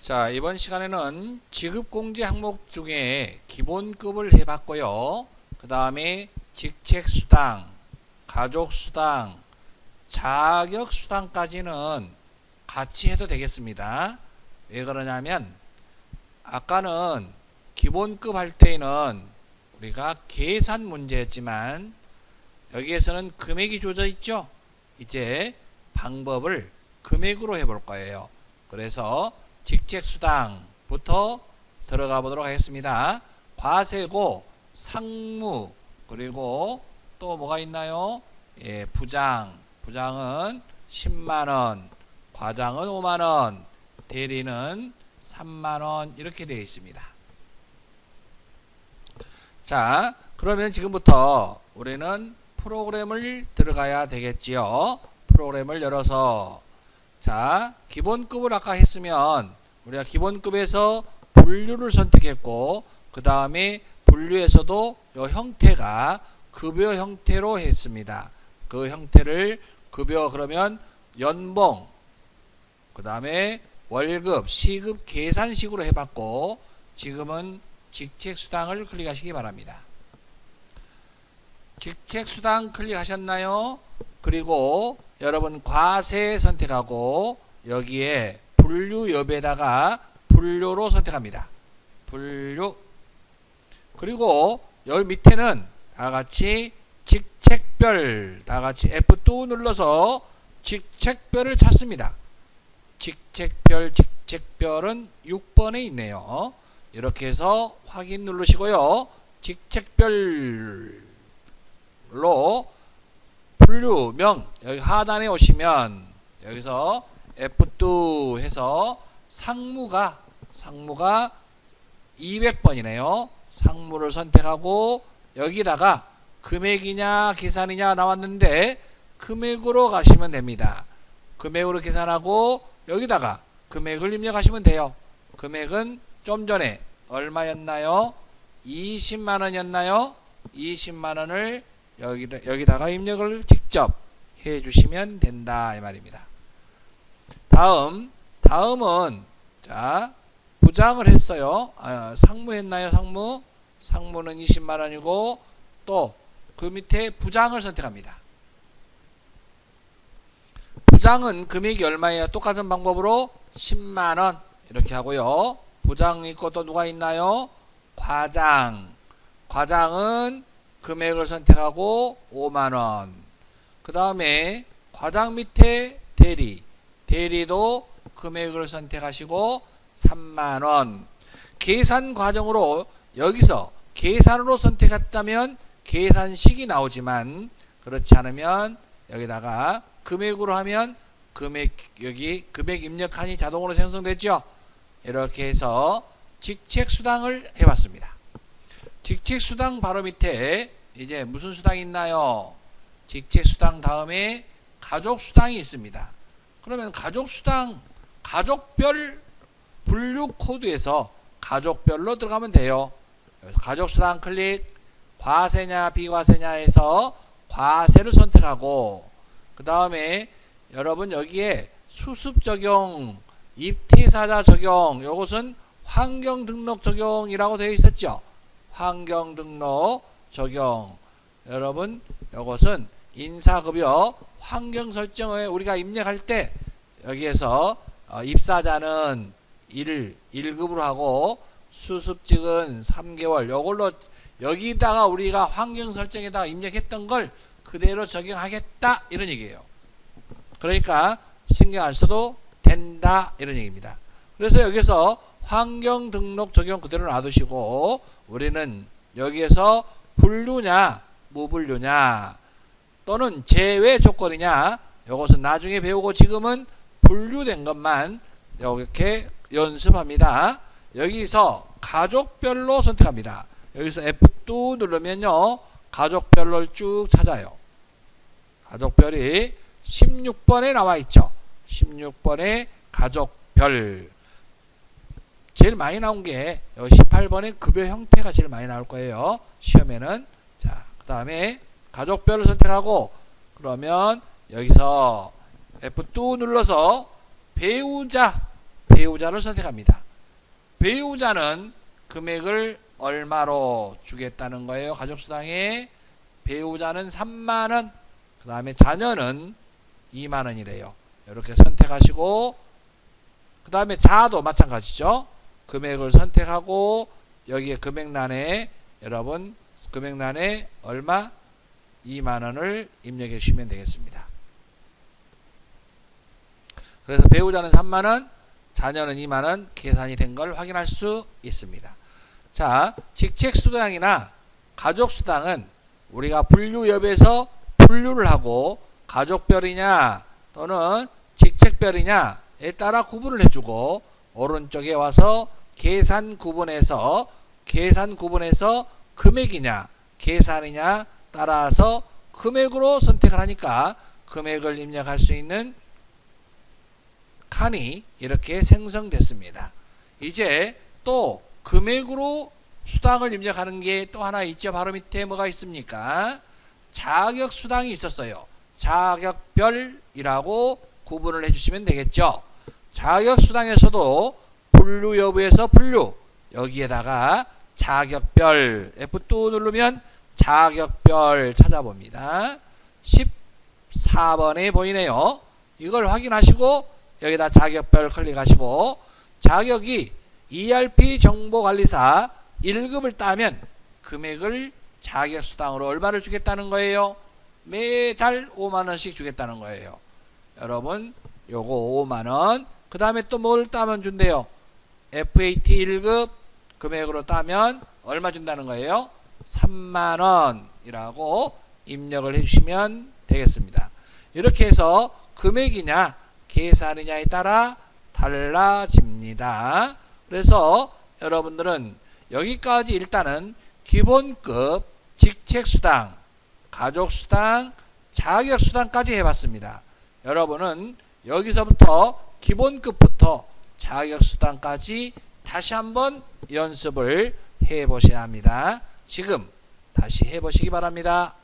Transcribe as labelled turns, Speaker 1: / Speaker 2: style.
Speaker 1: 자, 이번 시간에는 지급공제 항목 중에 기본급을 해봤고요. 그 다음에 직책수당, 가족수당, 자격수당까지는 같이 해도 되겠습니다. 왜 그러냐면, 아까는 기본급 할 때에는 우리가 계산 문제였지만, 여기에서는 금액이 주어져 있죠? 이제 방법을 금액으로 해볼 거예요. 그래서 직책수당부터 들어가 보도록 하겠습니다. 과세고, 상무, 그리고 또 뭐가 있나요? 예, 부장. 부장은 10만원, 과장은 5만원, 대리는 3만원, 이렇게 되어 있습니다. 자, 그러면 지금부터 우리는 프로그램을 들어가야 되겠지요. 프로그램을 열어서 자, 기본급을 아까 했으면 우리가 기본급에서 분류를 선택했고 그 다음에 분류에서도 이 형태가 급여 형태로 했습니다. 그 형태를 급여 그러면 연봉 그 다음에 월급, 시급 계산식으로 해봤고 지금은 직책수당을 클릭하시기 바랍니다. 직책수당 클릭하셨나요? 그리고 여러분 과세 선택하고 여기에 분류 옆에다가 분류로 선택합니다. 분류 그리고 여기 밑에는 다 같이 직책별 다 같이 F2 눌러서 직책별을 찾습니다. 직책별 직책별은 6번에 있네요. 이렇게 해서 확인 누르시고요. 직책별로 분류명 여기 하단에 오시면 여기서 F2 해서 상무가 상무가 200번이네요. 상무를 선택하고 여기다가 금액이냐 계산이냐 나왔는데 금액으로 가시면 됩니다. 금액으로 계산하고 여기다가 금액을 입력하시면 돼요. 금액은 좀 전에 얼마였나요? 20만 원이었나요? 20만 원을 여기, 여기다가 입력을 직접 해 주시면 된다 이 말입니다. 다음 다음은 자 부장을 했어요. 아, 상무 했나요? 상무 상무는 20만 원이고 또 그 밑에 부장을 선택합니다. 부장은 금액이 얼마예요? 똑같은 방법으로 10만 원 이렇게 하고요. 부장 있고 또 누가 있나요? 과장 과장은 금액을 선택하고 5만 원. 그 다음에 과장 밑에 대리. 대리도 금액을 선택하시고 3만 원. 계산 과정으로 여기서 계산으로 선택했다면 계산식이 나오지만 그렇지 않으면 여기다가 금액으로 하면 금액 여기 금액 입력하니 자동으로 생성되죠. 이렇게 해서 직책 수당을 해봤습니다. 직책 수당 바로 밑에 이제 무슨 수당이 있나요? 직책 수당 다음에 가족 수당이 있습니다. 그러면 가족 수당 가족별 분류 코드에서 가족별로 들어가면 돼요. 가족 수당 클릭 과세냐 비과세냐에서 과세를 선택하고 그 다음에 여러분 여기에 수습 적용 입퇴사자 적용 요것은 환경 등록 적용이라고 되어 있었죠. 환경 등록 적용. 여러분, 이것은 인사급여 환경 설정에 우리가 입력할 때 여기에서 어, 입사자는 1, 1급으로 하고 수습직은 3개월. 요걸로 여기다가 우리가 환경 설정에다가 입력했던 걸 그대로 적용하겠다 이런 얘기예요. 그러니까 신경 안 써도 된다 이런 얘기입니다. 그래서 여기서 환경 등록 적용 그대로 놔두시고 우리는 여기에서 분류냐 무분류냐 또는 제외 조건이냐 이것은 나중에 배우고 지금은 분류된 것만 이렇게 연습합니다. 여기서 가족별로 선택합니다. 여기서 F2 누르면요 가족별로 쭉 찾아요. 가족별이 16번에 나와 있죠. 16번에 가족별 제일 많이 나온 게 18번의 급여 형태가 제일 많이 나올 거예요. 시험에는 자, 그 다음에 가족별을 선택하고 그러면 여기서 F2 눌러서 배우자 배우자를 선택합니다. 배우자는 금액을 얼마로 주겠다는 거예요. 가족수당에 배우자는 3만 원, 그 다음에 자녀는 2만 원이래요. 이렇게 선택하시고 그 다음에 자도 마찬가지죠. 금액을 선택하고 여기에 금액란에 여러분 금액란에 얼마 2만 원을 입력해 주시면 되겠습니다. 그래서 배우자는 3만 원, 자녀는 2만 원 계산이 된 걸 확인할 수 있습니다. 자, 직책 수당이나 가족 수당은 우리가 분류협에서 분류를 하고 가족별이냐 또는 직책별이냐에 따라 구분을 해주고 오른쪽에 와서 계산 구분해서 계산 구분해서 금액이냐 계산이냐 따라서 금액으로 선택을 하니까 금액을 입력할 수 있는 칸이 이렇게 생성됐습니다. 이제 또 금액으로 수당을 입력하는 게 또 하나 있죠. 바로 밑에 뭐가 있습니까? 자격 수당이 있었어요. 자격별이라고 구분을 해주시면 되겠죠. 자격 수당에서도 분류 여부에서 분류 여기에다가 자격별 F2 누르면 자격별 찾아봅니다. 14번에 보이네요. 이걸 확인하시고 여기다 자격별 클릭하시고 자격이 ERP 정보관리사 1급을 따면 금액을 자격수당으로 얼마를 주겠다는 거예요? 매달 5만원씩 주겠다는 거예요. 여러분 요거 5만원 그 다음에 또 뭘 따면 준대요? FAT 1급 금액으로 따면 얼마 준다는 거예요? 3만원이라고 입력을 해주시면 되겠습니다. 이렇게 해서 금액이냐 계산이냐에 따라 달라집니다. 그래서 여러분들은 여기까지 일단은 기본급 직책수당, 가족수당, 자격수당까지 해봤습니다. 여러분은 여기서부터 기본급부터 자격수당까지 다시 한번 연습을 해보셔야 합니다. 지금 다시 해보시기 바랍니다.